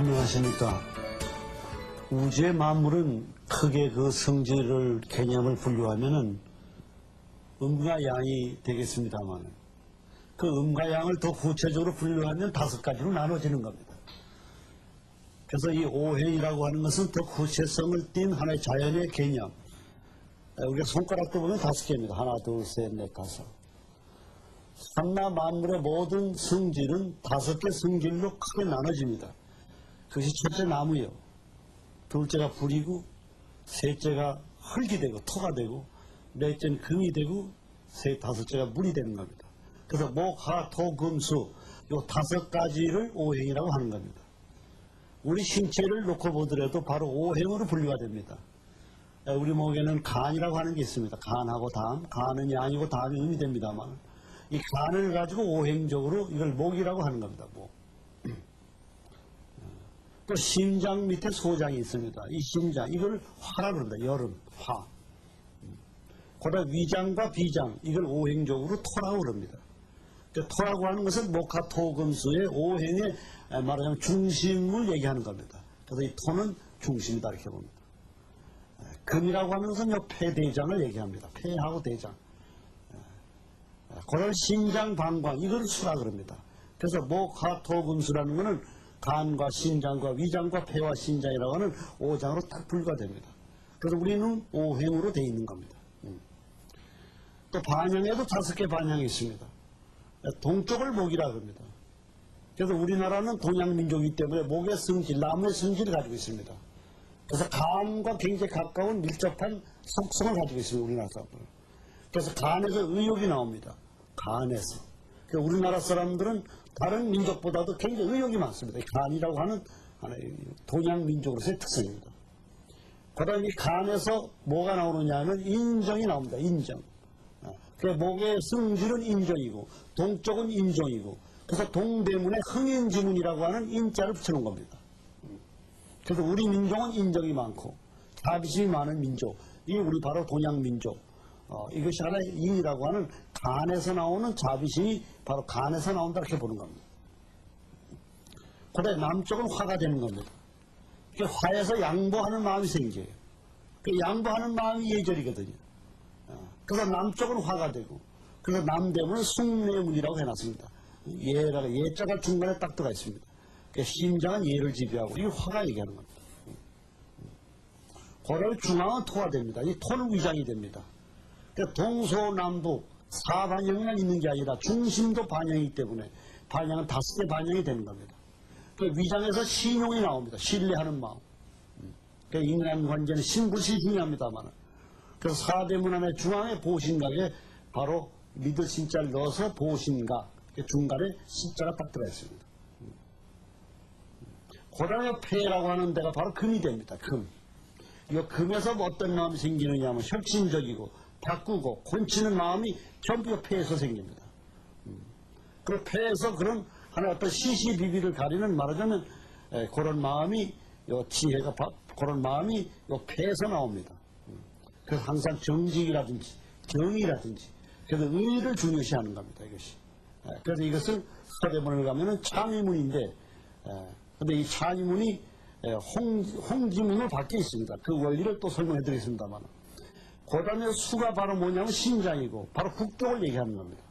안녕하십니까. 우주의 만물은 크게 그 성질을 개념을 분류하면은 음과 양이 되겠습니다만 그 음과 양을 더 구체적으로 분류하면 다섯 가지로 나눠지는 겁니다. 그래서 이 오행이라고 하는 것은 더 구체성을 띤 하나의 자연의 개념. 우리가 손가락도 보면 다섯 개입니다. 하나, 둘, 셋, 넷, 다섯. 삼나 만물의 모든 성질은 다섯 개 성질로 크게 나눠집니다. 그것이 첫째 나무요. 둘째가 불이고, 셋째가 흙이 되고, 토가 되고, 넷째는 금이 되고, 세, 다섯째가 물이 되는 겁니다. 그래서 목, 하, 토, 금, 수, 요 다섯 가지를 오행이라고 하는 겁니다. 우리 신체를 놓고 보더라도 바로 오행으로 분류가 됩니다. 에, 우리 목에는 간이라고 하는 게 있습니다. 간하고 담, 간은 양이고 담이 음이 됩니다만 이 간을 가지고 오행적으로 이걸 목이라고 하는 겁니다. 목. 또 심장 밑에 소장이 있습니다. 이 심장 이걸 화라고 그럽니다. 여름, 화. 그다음 위장과 비장 이걸 오행적으로 토라고 그럽니다. 그 토라고 하는 것은 목화토금수의 오행의 에, 말하자면 중심을 얘기하는 겁니다. 그래서 이 토는 중심이다 이렇게 봅니다. 에, 금이라고 하는 것은 요 폐대장을 얘기합니다. 폐하고 대장. 그걸 심장 방광 이걸 수라 그럽니다. 그래서 목화토금수라는 것은 간과 심장과 위장과 폐와 심장이라고 하는 오장으로 딱 분류가 됩니다. 그래서 우리는 오행으로 되어 있는 겁니다. 음. 또 반영에도 다섯 개 반영이 있습니다. 동쪽을 목이라 그럽니다. 그래서 우리나라는 동양민족이기 때문에 목의 성질, 나무의 성질을 가지고 있습니다. 그래서 간과 굉장히 가까운 밀접한 속성을 가지고 있습니다. 우리나라 사람들은. 그래서 간에서 의욕이 나옵니다. 간에서. 그래서 우리나라 사람들은 다른 민족보다도 굉장히 의욕이 많습니다. 이 간이라고 하는 하나의 동양 민족으로서의 특성입니다. 그 다음에 이 간에서 뭐가 나오느냐 하면 인정이 나옵니다. 인정. 그 목의 성질은 인정이고 동쪽은 인정이고 그래서 동대문에 흥인지문이라고 하는 인자를 붙여놓은 겁니다. 그래서 우리 민족은 인정이 많고 자비심이 많은 민족 이 우리 바로 동양민족 어, 이것이 하나의 인이라고 하는 간에서 나오는 자비심이 바로 간에서 나온다 이렇게 보는 겁니다. 그다음에 남쪽은 화가 되는 겁니다. 그 화에서 양보하는 마음이 생겨요. 그 양보하는 마음이 예절이거든요. 어, 그래서 남쪽은 화가 되고 그래서 남대문은 숭례문이라고 해놨습니다. 예가 예자가 중간에 딱 들어가 있습니다. 그 심장은 예를 지배하고 이 화가 얘기하는 겁니다. 고려 중앙은 토가 됩니다. 이 토는 위장이 됩니다. 그 동서남북 사반영만 있는 게 아니라 중심도 반영이기 때문에 반영은 다섯 개 반영이 되는 겁니다. 그 위장에서 신용이 나옵니다. 신뢰하는 마음. 그 인간관계는 신불시 중요합니다만 그래서 사대문 안에 중앙에 보신각에 바로 믿을 신자를 넣어서 보신각 그 중간에 신자가 딱 들어 있습니다. 고단의 폐라고 하는 데가 바로 금이 됩니다. 금. 이 금에서 뭐 어떤 마음이 생기느냐 하면 혁신적이고 바꾸고 곤치는 마음이 전부 폐에서 생깁니다. 음. 그 폐에서 그런 하나의 어떤 시시비비를 가리는 말하자면 에, 그런 마음이 요 지혜가 바- 그런 마음이 요 폐에서 나옵니다. 음. 그래서 항상 정직이라든지 정의라든지 그래서 의를 중요시하는 겁니다. 이것이. 에, 그래서 이것을 서대문을 가면은 창의문인데 근데 이 창의문이 에, 홍, 홍지문으로 바뀌어 있습니다. 그 원리를 또 설명해 드리겠습니다만 그 다음에 수가 바로 뭐냐면 심장이고 바로 북쪽을 얘기하는 겁니다.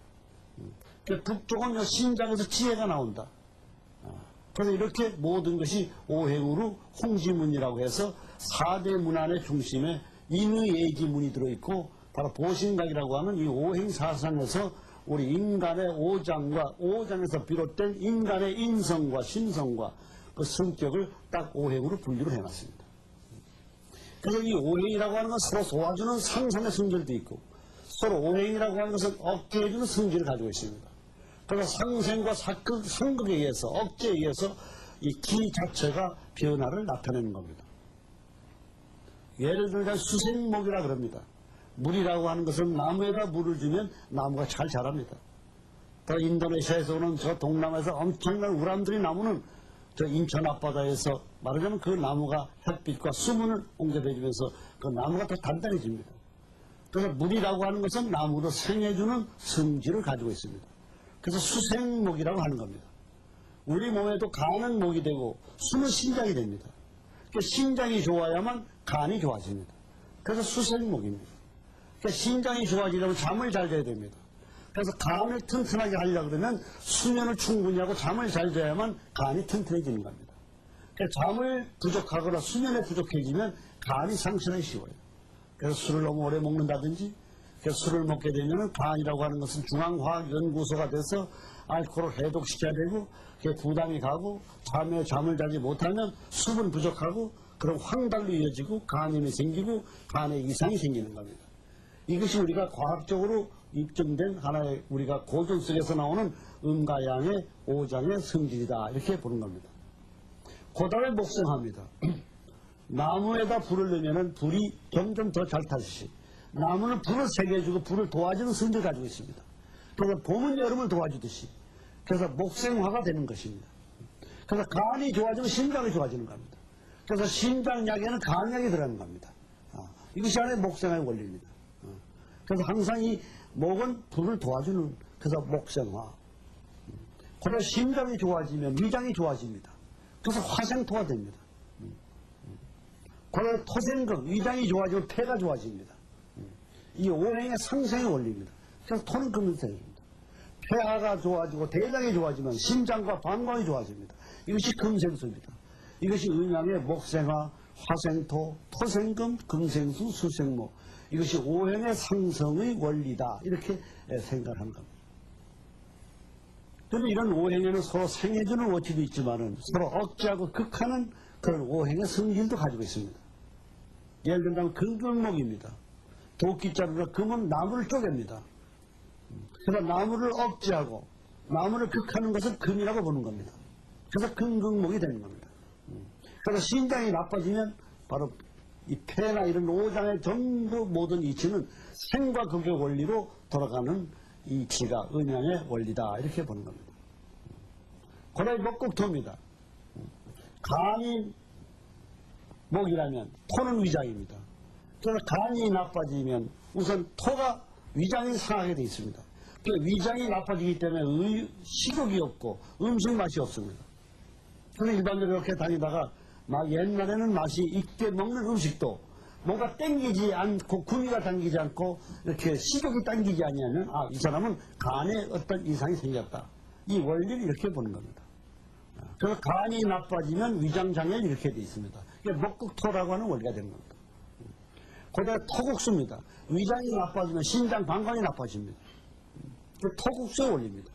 음. 그 북쪽은 요 심장에서 지혜가 나온다. 아, 그래서 이렇게 모든 것이 오행으로 홍지문이라고 해서 사대 문안의 중심에 인의예지문이 들어있고 바로 보신각이라고 하는 이 오행사상에서 우리 인간의 오장과 오장에서 비롯된 인간의 인성과 신성과 그 성격을 딱 오행으로 분류를 해놨습니다. 그래서 이 오행이라고 하는 건 서로 도와주는 상상의 성질도 있고 서로 오행이라고 하는 것은 억제해주는 성질을 가지고 있습니다. 그래서 상생과 사극, 상극에 의해서 억제에 의해서 이 기 자체가 변화를 나타내는 겁니다. 예를 들면 수생목이라 그럽니다. 물이라고 하는 것은 나무에다 물을 주면 나무가 잘 자랍니다. 더 인도네시아에서 오는 저 동남아에서 엄청난 우람들이 나무는 저 인천 앞바다에서 말하자면 그 나무가 햇빛과 수분을 옮겨내주면서 그 나무가 더 단단해집니다. 그래서 물이라고 하는 것은 나무로 생해주는 성질을 가지고 있습니다. 그래서 수생목이라고 하는 겁니다. 우리 몸에도 간은 목이 되고 수는 신장이 됩니다. 그 신장이 좋아야만 간이 좋아집니다. 그래서 수생목입니다. 그 신장이 좋아지려면 잠을 잘 자야 됩니다. 그래서 간을 튼튼하게 하려고 그러면 수면을 충분히 하고 잠을 잘 자야만 간이 튼튼해지는 겁니다. 그 잠을 부족하거나 수면에 부족해지면 간이 상처는 쉬워요. 그래서 술을 너무 오래 먹는다든지 그 술을 먹게 되면 간이라고 하는 것은 중앙화학연구소가 돼서 알코올을 해독시켜야 되고 그게 부담이 가고 잠에 잠을 자지 못하면 수분 부족하고 그런 황달로 이어지고 간염이 생기고 간에 이상이 생기는 겁니다. 이것이 우리가 과학적으로 입증된 하나의 우리가 고전 속에서 나오는 음가양의 오장의 성질이다 이렇게 보는 겁니다. 고달을 목성합니다. 나무에다 불을 넣으면 불이 점점 더 잘 타듯이 나무는 불을 새겨주고 불을 도와주는 성질을 가지고 있습니다. 그래서 봄은 여름을 도와주듯이 그래서 목생화가 되는 것입니다. 그래서 간이 좋아지면 심장이 좋아지는 겁니다. 그래서 심장약에는 간약이 들어가는 겁니다. 아, 이것이 하나의 목생화의 원리입니다. 어. 그래서 항상 이 목은 불을 도와주는 그래서 목생화. 그래서 심장이 좋아지면 위장이 좋아집니다. 그래서 화생토가 됩니다. 그래서 토생금, 위장이 좋아지면 폐가 좋아집니다. 이 오행의 상생의 원리입니다. 그래서 토는 금생입니다. 폐하가 좋아지고 대장이 좋아지면 심장과 방광이 좋아집니다. 이것이 금생수입니다. 이것이 음양의 목생화, 화생토, 토생금, 금생수, 수생목. 이것이 오행의 상성의 원리다. 이렇게 생각하는 겁니다. 그런데 이런 오행에는 서로 생해주는 원칙도 있지만은 서로 억제하고 극하는 그런 오행의 성질도 가지고 있습니다. 예를 들면 금금목입니다. 도끼자루가 금은 나무를 쪼갭니다. 그래서 나무를 억제하고 나무를 극하는 것을 금이라고 보는 겁니다. 그래서 금극목이 되는 겁니다. 그래서 신장이 나빠지면 바로 이 폐나 이런 오장의 전부 모든 이치는 생과 극의 원리로 돌아가는 이 지가 음양의 원리다 이렇게 보는 겁니다. 고라이 목국토입니다. 간이 목이라면 토는 위장입니다. 그래서 간이 나빠지면 우선 토가 위장이 상하게 되어 있습니다. 그 위장이 나빠지기 때문에 의- 식욕이 없고 음식 맛이 없습니다. 그래서 일반적으로 이렇게 다니다가 막 옛날에는 맛이 있게 먹는 음식도 뭔가 땡기지 않고 구미가 당기지 않고 이렇게 식욕이 당기지 아니하면 아 이 사람은 간에 어떤 이상이 생겼다. 이 원리를 이렇게 보는 겁니다. 그래서 간이 나빠지면 위장장애는 이렇게 돼 있습니다. 이게 먹국토라고 하는 원리가 되는 겁니다. 그다음에 토국수입니다. 위장이 나빠지면 신장 방광이 나빠집니다. 그 토국수의 원리입니다.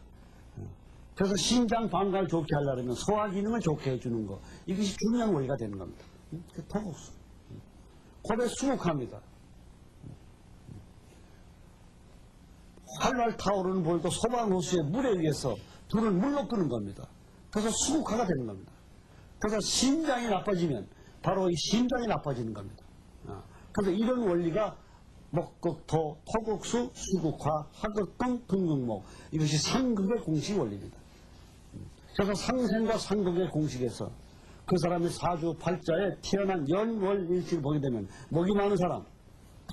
그래서 신장 방광을 좋게 하려면 소화 기능을 좋게 해주는 거 이것이 중요한 원리가 되는 겁니다. 그 토국수. 고대 수국합니다. 활활 타오르는 볼도 소방호수의 물에 의해서 불을 물로 끄는 겁니다. 그래서 수국화가 되는 겁니다. 그래서 심장이 나빠지면 바로 이 심장이 나빠지는 겁니다. 아, 그래서 이런 원리가 목극토, 토국수, 수국화, 하극등, 금극목 이것이 상극의 공식 원리입니다. 그래서 상생과 상극의 공식에서 그 사람이 사주 팔자에 태어난 연월일치를 보게 되면 목이 많은 사람,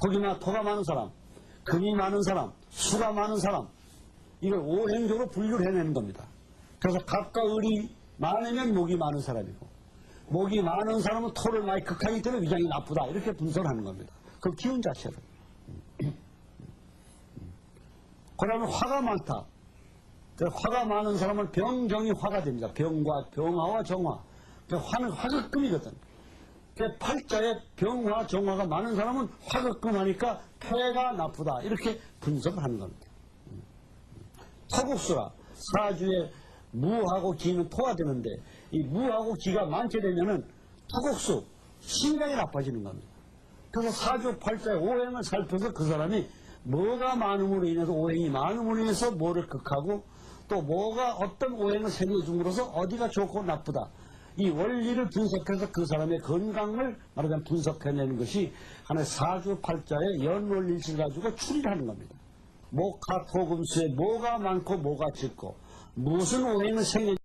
토기나 토가 많은 사람, 금이 많은 사람, 수가 많은 사람 이걸 오행적으로 분류를 해내는 겁니다. 그래서 각각 을이 많으면 목이 많은 사람이고 목이 많은 사람은 토를 많이 극하기 때문에 위장이 나쁘다 이렇게 분석을 하는 겁니다. 그 기운 자체를. 그러면 화가 많다. 그 화가 많은 사람은 병정이 화가 됩니다. 병과 병화와 정화. 그 화는 화극금이거든. 그 팔자에 병화, 정화가 많은 사람은 화극금 하니까 폐가 나쁘다. 이렇게 분석을 하는 겁니다. 토국수라 사주에 무하고 기는 토가 되는데 이 무하고 기가 많게 되면은 토국수 신장이 나빠지는 겁니다. 그래서 사주 팔자의 오행을 살펴서 그 사람이 뭐가 많음으로 인해서 오행이 많음으로 인해서 뭐를 극하고 또 뭐가 어떤 오행을 새겨줌으로써 어디가 좋고 나쁘다. 이 원리를 분석해서 그 사람의 건강을 말하자면 분석해내는 것이 하나의 사주 팔자의 연원일치를 가지고 추리하는 겁니다. 목화 토금수에 뭐가 많고 뭐가 적고 무슨 오행을 생겨